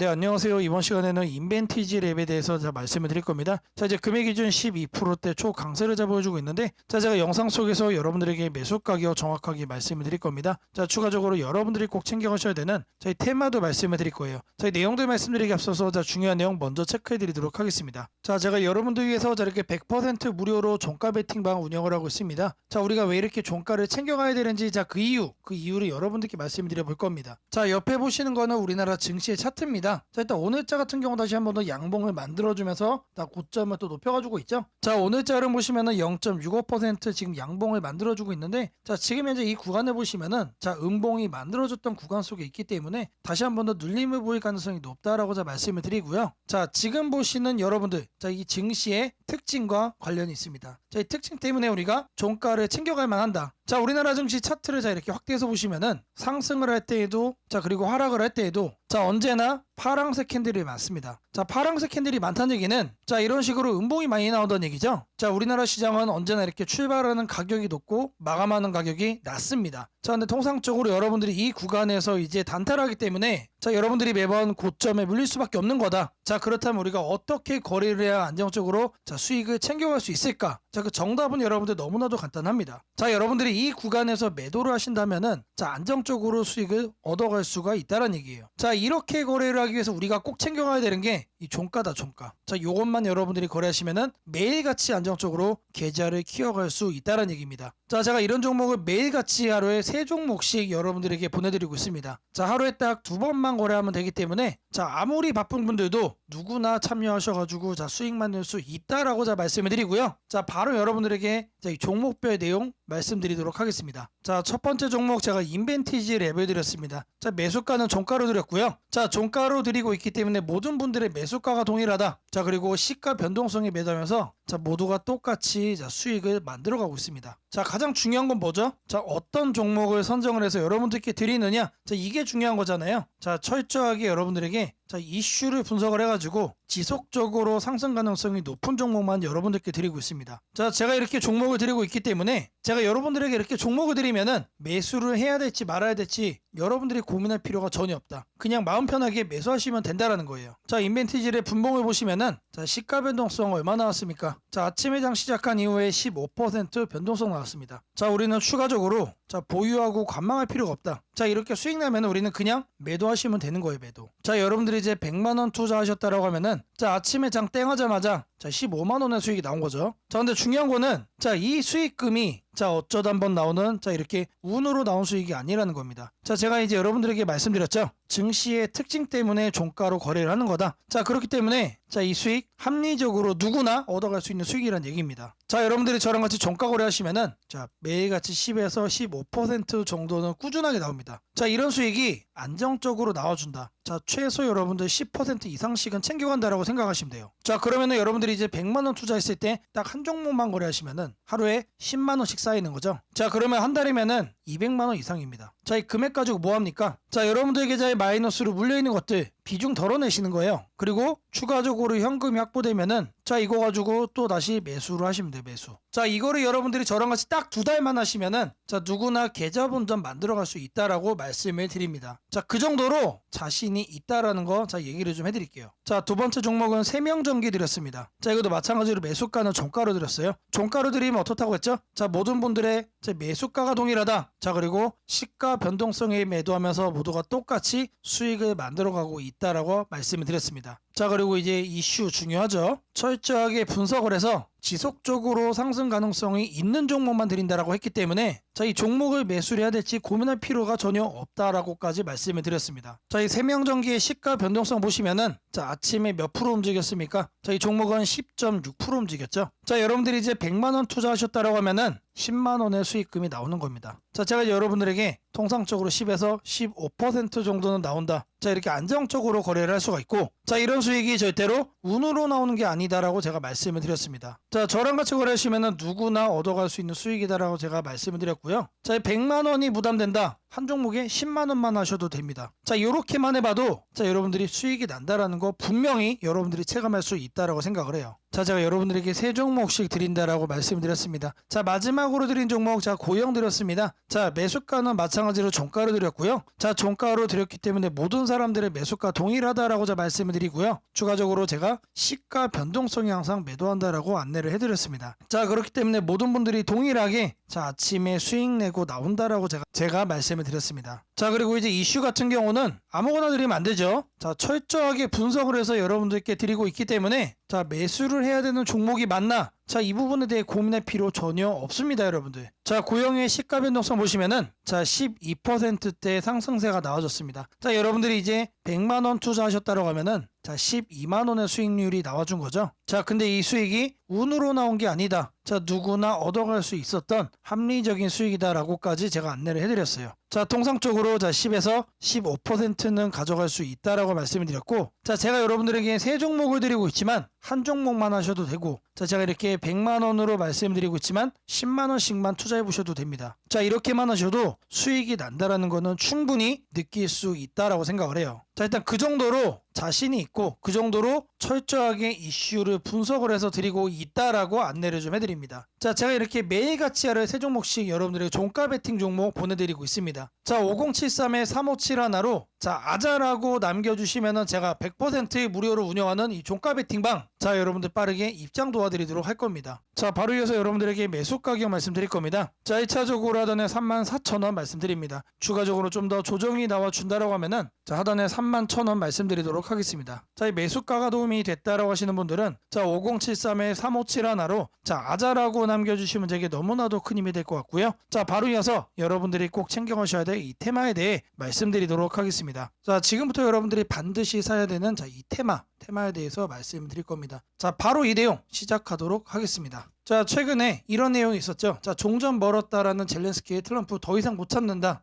네, 안녕하세요. 이번 시간에는 인벤티지 랩에 대해서 자, 말씀을 드릴 겁니다. 자, 이제 금액 기준 12%대 초강세를 잡아주고 있는데, 자, 제가 영상 속에서 여러분들에게 매수 가격 정확하게 말씀을 드릴 겁니다. 자, 추가적으로 여러분들이 꼭 챙겨가셔야 되는 저희 테마도 말씀을 드릴 거예요. 저희 내용들 말씀드리기 앞서서 자, 중요한 내용 먼저 체크해 드리도록 하겠습니다. 자, 제가 여러분들 위해서 자, 이렇게 100% 무료로 종가 베팅방 운영을 하고 있습니다. 자, 우리가 왜 이렇게 종가를 챙겨가야 되는지, 자, 그 이유, 그 이유를 여러분들께 말씀을 드려 볼 겁니다. 자, 옆에 보시는 거는 우리나라 증시의 차트입니다. 자, 일단 오늘자 같은 경우 다시 한번 더 양봉을 만들어주면서 다 고점을 또 높여가지고 있죠. 자, 오늘자를 보시면은 0.65% 지금 양봉을 만들어주고 있는데, 자, 지금 현재 이 구간을 보시면은, 자, 음봉이 만들어졌던 구간 속에 있기 때문에 다시 한번 더 눌림을 보일 가능성이 높다라고 자 말씀을 드리고요. 자, 지금 보시는 여러분들, 자, 이 증시의 특징과 관련이 있습니다. 자, 이 특징 때문에 우리가 종가를 챙겨갈 만한다. 자, 우리나라 증시 차트를 자 이렇게 확대해서 보시면은 상승을 할 때에도 자 그리고 하락을 할 때에도 자 언제나 파랑색 캔들이 많습니다. 자 파랑색 캔들이 많다는 얘기는 자 이런 식으로 음봉이 많이 나온다는 얘기죠. 자 우리나라 시장은 언제나 이렇게 출발하는 가격이 높고 마감하는 가격이 낮습니다. 자 근데 통상적으로 여러분들이 이 구간에서 이제 단타하기 때문에 자 여러분들이 매번 고점에 물릴 수밖에 없는 거다. 자 그렇다면 우리가 어떻게 거래를 해야 안정적으로 자 수익을 챙겨갈 수 있을까? 자 그 정답은 여러분들 너무나도 간단합니다. 자 여러분들이 이 구간에서 매도를 하신다면은 자 안정적으로 수익을 얻어갈 수가 있다는 얘기예요. 자 이렇게 거래를 하기 위해서 우리가 꼭 챙겨가야 되는 게 이 종가다 종가. 자 요것만 여러분들이 거래하시면은 매일같이 안정적으로 계좌를 키워갈 수 있다는 얘기입니다. 자 제가 이런 종목을 매일같이 하루에 세 종목씩 여러분들에게 보내드리고 있습니다. 자 하루에 딱 두 번만 거래하면 되기 때문에 자 아무리 바쁜 분들도 누구나 참여하셔가지고 자 수익 만들 수 있다라고 자 말씀을 드리고요. 자 바로 여러분들에게 자, 이 종목별 내용 말씀드리도록 하겠습니다. 자 첫 번째 종목 제가 인벤티지 랩을 드렸습니다. 자 매수가는 종가로 드렸고요. 자 종가로 드리고 있기 때문에 모든 분들의 매수가가 동일하다. 자 그리고 시가 변동성이 매도하면서 자 모두가 똑같이 자 수익을 만들어가고 있습니다. 자 가장 중요한 건 뭐죠? 자 어떤 종목을 선정을 해서 여러분들께 드리느냐? 자 이게 중요한 거잖아요. 자 철저하게 여러분들에게 자 이슈를 분석을 해가지고 지속적으로 상승 가능성이 높은 종목만 여러분들께 드리고 있습니다. 자 제가 이렇게 종목을 드리고 있기 때문에 제가 여러분들에게 이렇게 종목을 드리면은 매수를 해야 될지 말아야 될지 여러분들이 고민할 필요가 전혀 없다. 그냥 마음 편하게 매수하시면 된다라는 거예요. 자 인벤티지의 분봉을 보시면은 자 시가 변동성 얼마 나왔습니까? 자 아침 매장 시작한 이후에 15% 변동성 나왔습니다. 자 우리는 추가적으로 자 보유하고 관망할 필요가 없다. 자 이렇게 수익 나면 우리는 그냥 매도하시면 되는 거예요 매도. 자 여러분들이 이제 100만 원 투자하셨다라고 하면은 자 아침에 장 땡하자마자 자 15만 원의 수익이 나온 거죠. 자 근데 중요한 거는 자 이 수익금이 자 어쩌다 한번 나오는 자 이렇게 운으로 나온 수익이 아니라는 겁니다. 자 제가 이제 여러분들에게 말씀드렸죠. 증시의 특징 때문에 종가로 거래를 하는 거다. 자 그렇기 때문에 자 이 수익 합리적으로 누구나 얻어갈 수 있는 수익이란 얘기입니다. 자 여러분들이 저랑 같이 종가 거래하시면은 자 매일같이 10에서 15% 정도는 꾸준하게 나옵니다. 자 이런 수익이 안정적으로 나와준다. 자 최소 여러분들 10% 이상씩은 챙겨간다라고 생각하시면 돼요. 자 그러면은 여러분들이 이제 100만 원 투자했을 때 딱 한 종목만 거래하시면은 하루에 10만 원씩 쌓이는 거죠. 자 그러면 한 달이면은 200만 원 이상입니다. 자 이 금액 가지고 뭐 합니까? 자 여러분들 계좌에 마이너스로 물려 있는 것들 비중 덜어내시는 거예요. 그리고 추가적으로 현금이 확보되면은 자 이거 가지고 또 다시 매수를 하시면 돼요 매수. 자 이거를 여러분들이 저랑 같이 딱 두 달만 하시면은 자 누구나 계좌 본전 만들어갈 수 있다라고 말씀을 드립니다. 자 그 정도로 자신이 있다라는 거 자 얘기를 좀 해드릴게요. 자 두 번째 종목은 세명전기 드렸습니다. 자 이것도 마찬가지로 매수가는 종가로 드렸어요. 종가로 드리면 어떻다고 했죠? 자 모든 분들의 자, 매수가가 동일하다. 자 그리고 시가 변동성에 매도하면서 모두가 똑같이 수익을 만들어가고 있다라고 말씀을 드렸습니다. 자 그리고 이제 이슈 중요하죠. 철저하게 분석을 해서 지속적으로 상승 가능성이 있는 종목만 드린다라고 했기 때문에 자 이 종목을 매수를 해야 될지 고민할 필요가 전혀 없다라고까지 말씀을 드렸습니다. 자이 세명전기의 시가 변동성 보시면은 자 아침에 몇 프로 움직였습니까? 자 이 종목은 10.6% 움직였죠. 자 여러분들이 이제 100만 원 투자하셨다라고 하면은 10만 원의 수익금이 나오는 겁니다. 자 제가 여러분들에게 통상적으로 10에서 15% 정도는 나온다. 자 이렇게 안정적으로 거래를 할 수가 있고 자 이런 수익이 절대로 운으로 나오는 게 아니다 라고 제가 말씀을 드렸습니다. 자 저랑 같이 거래하시면은 누구나 얻어갈 수 있는 수익이다라고 제가 말씀을 드렸고요. 자 100만 원이 부담된다. 한 종목에 10만 원만 하셔도 됩니다. 자 이렇게만 해봐도 자 여러분들이 수익이 난다라는 거 분명히 여러분들이 체감할 수 있다라고 생각을 해요. 자 제가 여러분들에게 세 종목씩 드린다라고 말씀드렸습니다. 자 마지막으로 드린 종목 자 고영 드렸습니다. 자 매수가는 마찬가지로 종가로 드렸고요. 자 종가로 드렸기 때문에 모든 사람들의 매수가 동일하다라고 자 말씀을 드리고요. 추가적으로 제가 시가 변동성이 항상 매도한다라고 안내를 해드렸습니다. 자 그렇기 때문에 모든 분들이 동일하게 자 아침에 수익 내고 나온다라고 제가 제가 말씀을 드렸습니다. 자 그리고 이제 이슈 같은 경우는 아무거나 드리면 안 되죠. 자 철저하게 분석을 해서 여러분들께 드리고 있기 때문에 자 매수를 해야 되는 종목이 맞나? 자 이 부분에 대해 고민할 필요 전혀 없습니다, 여러분들. 자 고영의 시가 변동성 보시면은 자 12%대 상승세가 나와줬습니다. 자 여러분들이 이제 100만 원 투자하셨다고 하면은 자 12만 원의 수익률이 나와준 거죠. 자 근데 이 수익이 운으로 나온 게 아니다. 자 누구나 얻어갈 수 있었던 합리적인 수익이다라고까지 제가 안내를 해드렸어요. 자 통상적으로 자 10에서 15%는 가져갈 수 있다라고 말씀을 드렸고 자 제가 여러분들에게 세 종목을 드리고 있지만 한 종목만 하셔도 되고 자 제가 이렇게 100만 원으로 말씀드리고 있지만 10만 원씩만 투자해 보셔도 됩니다. 자 이렇게만 하셔도 수익이 난다라는 거는 충분히 느낄 수 있다라고 생각을 해요. 자 일단 그 정도로 자신이 있고 그 정도로 철저하게 이슈를 분석을 해서 드리고 있다라고 안내를 좀 해드립니다. 자 제가 이렇게 매일같이 하루에 세 종목씩 여러분들에게 종가 베팅 종목 보내드리고 있습니다. 자 5073에 357 하나로 자 아자라고 남겨주시면은 제가 100% 무료로 운영하는 이 종가 베팅방 자 여러분들 빠르게 입장 도와드리도록 할 겁니다. 자 바로 이어서 여러분들에게 매수 가격 말씀드릴 겁니다. 자 1차적으로 하단에 34,000원 말씀드립니다. 추가적으로 좀 더 조정이 나와 준다라고 하면은 자 하단에 31,000원 말씀드리도록 하겠습니다. 자 이 매수가가 도움이 됐다라고 하시는 분들은 자 5073에 357 하나로 자 아자라고 남겨주시면 제게 너무나도 큰 힘이 될 것 같고요. 자 바로 이어서 여러분들이 꼭 챙겨가셔야 될 이 테마에 대해 말씀드리도록 하겠습니다. 자 지금부터 여러분들이 반드시 사야 되는 자 이 테마 테마에 대해서 말씀드릴 겁니다. 자 바로 이 내용 시작하도록 하겠습니다. 자 최근에 이런 내용이 있었죠. 자 종전 멀었다라는 젤렌스키의 트럼프 더 이상 못 참는다.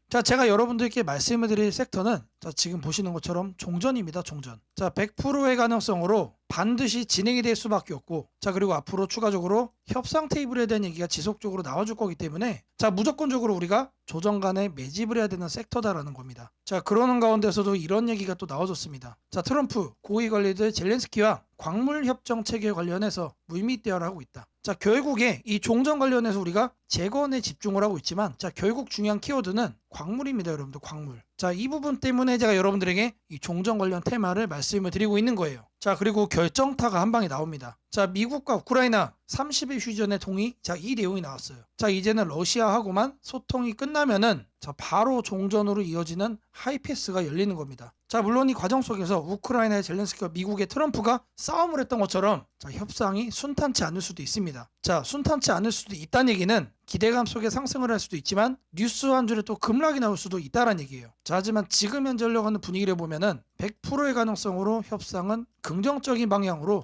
자 제가 여러분들께 말씀을 드릴 섹터는 자 지금 보시는 것처럼 종전입니다. 종전. 자 100%의 가능성으로 반드시 진행이 될 수밖에 없고 자 그리고 앞으로 추가적으로 협상 테이블에 대한 얘기가 지속적으로 나와줄 거기 때문에 자 무조건적으로 우리가 조정 간에 매집을 해야 되는 섹터다라는 겁니다. 자 그러는 가운데서도 이런 얘기가 또 나와줬습니다. 자 트럼프 고위 관리들 젤렌스키와 광물 협정 체계 관련해서 물밑 대화를 하고 있다. 자 결국에 이 종전 관련해서 우리가 재건에 집중을 하고 있지만 자 결국 중요한 키워드는 광물입니다 여러분들 광물 자 이 부분 때문에 제가 여러분들에게 이 종전 관련 테마를 말씀을 드리고 있는 거예요. 자 그리고 결정타가 한 방에 나옵니다. 자 미국과 우크라이나 30일 휴전의 동의 자 이 내용이 나왔어요. 자 이제는 러시아하고만 소통이 끝나면은 자 바로 종전으로 이어지는 하이패스가 열리는 겁니다. 자 물론 이 과정 속에서 우크라이나의 젤렌스키와 미국의 트럼프가 싸움을 했던 것처럼 자 협상이 순탄치 않을 수도 있습니다. 자 순탄치 않을 수도 있다는 얘기는 기대감 속에 상승을 할 수도 있지만 뉴스 한 줄에 또 급락이 나올 수도 있다는 얘기예요. 자, 하지만 지금 현재 흘러가는 분위기를 보면은 100%의 가능성으로 협상은 긍정적인 방향으로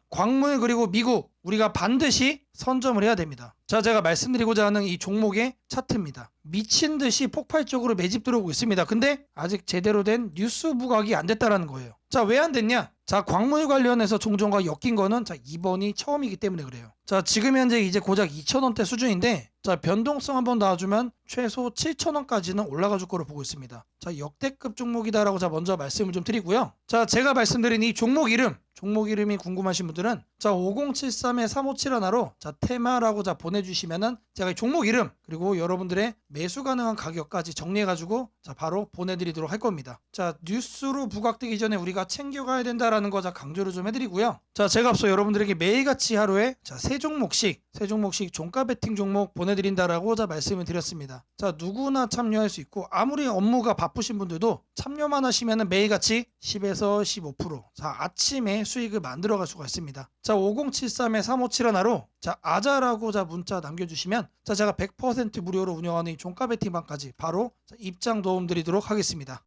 광물 그리고 미국 우리가 반드시 선점을 해야 됩니다. 자 제가 말씀드리고자 하는 이 종목의 차트입니다. 미친 듯이 폭발적으로 매집 들어오고 있습니다. 근데 아직 제대로 된 뉴스 부각이 안 됐다라는 거예요. 자 왜 안 됐냐? 자 광물 관련해서 종전과 엮인 거는 자 이번이 처음이기 때문에 그래요. 자 지금 현재 이제 고작 2,000원대 수준인데 자 변동성 한번 놔주면 최소 7,000원까지는 올라가 줄 거로 보고 있습니다. 자 역대급 종목이다라고 자 먼저 말씀을 좀 드리고요. 자 제가 말씀드린 이 종목 이름 종목 이름이 궁금하신 분들은 자 5073에 357 하나로 자 테마라고 자 보내주시면은 제가 이 종목 이름 그리고 여러분들의 매수 가능한 가격까지 정리해가지고 자 바로 보내드리도록 할 겁니다. 자 뉴스로 부각되기 전에 우리가 챙겨가야 된다라는 거 자 강조를 좀 해드리고요. 자 제가 앞서 여러분들에게 매일같이 하루에 자세 종목씩 세 종목씩 종가 베팅 종목 보내드린다라고 자 말씀을 드렸습니다. 자 누구나 참여할 수 있고 아무리 업무가 바쁘신 분들도 참여만 하시면은 매일같이 10에서 15%. 자 아침에 수익을 만들어갈 수가 있습니다. 자 5073에 3571로 자 아자라고 자 문자 남겨주시면 자 제가 100% 무료로 운영하는 이 종가 베팅방까지 바로 자, 입장 도움 드리도록 하겠습니다.